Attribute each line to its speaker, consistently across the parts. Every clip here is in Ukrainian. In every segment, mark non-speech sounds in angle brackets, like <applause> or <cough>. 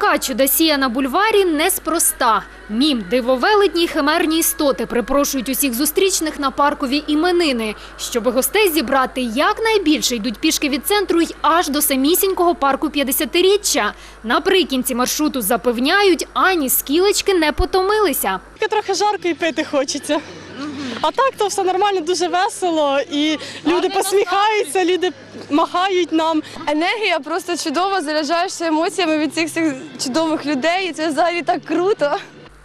Speaker 1: Така чудосія на бульварі неспроста. Мім, дивовелетні й химерні істоти припрошують усіх зустрічних на паркові іменини. Щоби гостей зібрати якнайбільше йдуть пішки від центру й аж до самісінького парку 50-річчя. Наприкінці маршруту запевняють, ані скілечки не потомилися.
Speaker 2: Трохи жарко і пити хочеться. А так то все нормально, дуже весело, і люди посміхаються, люди махають нам.
Speaker 3: Енергія просто чудова, заряджаєшся емоціями від цих всіх чудових людей. І це взагалі так круто.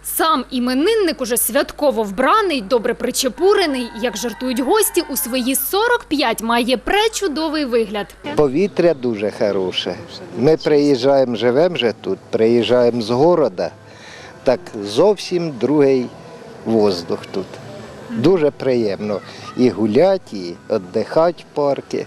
Speaker 1: Сам іменинник уже святково вбраний, добре причепурений. Як жартують гості, у свої 45 має пречудовий вигляд.
Speaker 4: Повітря дуже хороше. Ми приїжджаємо, живемо вже тут, приїжджаємо з города, так зовсім другий воздух тут. Дуже приємно і гуляти, і віддихати в парку.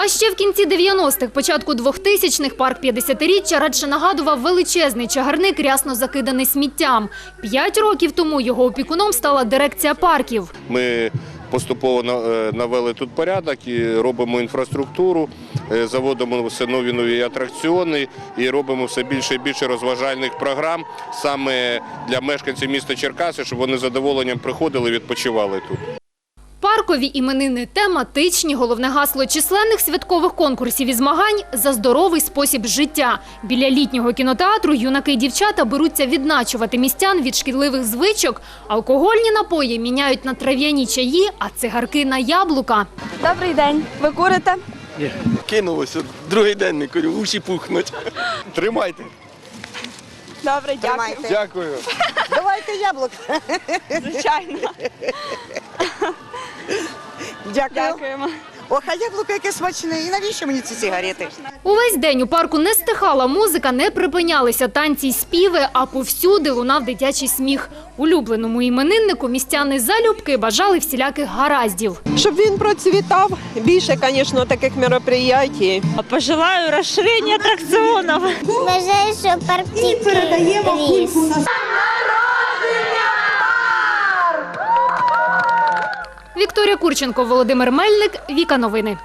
Speaker 1: А ще в кінці 90-х, початку 2000-х парк 50-річчя радше нагадував величезний чагарник, рясно закиданий сміттям. П'ять років тому його опікуном стала дирекція парків.
Speaker 5: Ми поступово е, навели тут порядок і робимо інфраструктуру, е, заводимо все нові нові атракціони і робимо все більше і більше розважальних програм саме для мешканців міста Черкаси, щоб вони з задоволенням приходили і відпочивали тут.
Speaker 1: Паркові іменини тематичні, головне гасло численних святкових конкурсів і змагань за здоровий спосіб життя. Біля літнього кінотеатру юнаки й дівчата беруться відначувати містян від шкідливих звичок. Алкогольні напої міняють на трав'яні чаї, а цигарки на яблука.
Speaker 3: Добрий день. Ви курите?
Speaker 6: Кинулося, другий день не курю, уші пухнуть. Тримайте.
Speaker 3: Добре, дякую.
Speaker 6: Дякую. <laughs>
Speaker 7: Давайте яблук.
Speaker 3: Звичайно.
Speaker 7: Дякую.
Speaker 3: Дякуємо.
Speaker 7: Ох, а яблуко яке смачне. І навіщо мені ці сигарети?
Speaker 1: Увесь день у парку не стихала музика, не припинялися танці й співи, а повсюди лунав дитячий сміх. Улюбленому імениннику містяни залюбки бажали всіляких гараздів.
Speaker 8: Щоб він процвітав, більше, звісно, таких мероприятий.
Speaker 2: Пожелаю розширення атракціонів.
Speaker 9: Бажаю, що партій ріс.
Speaker 1: Вікторія Курченко, Володимир Мельник, Віка Новини.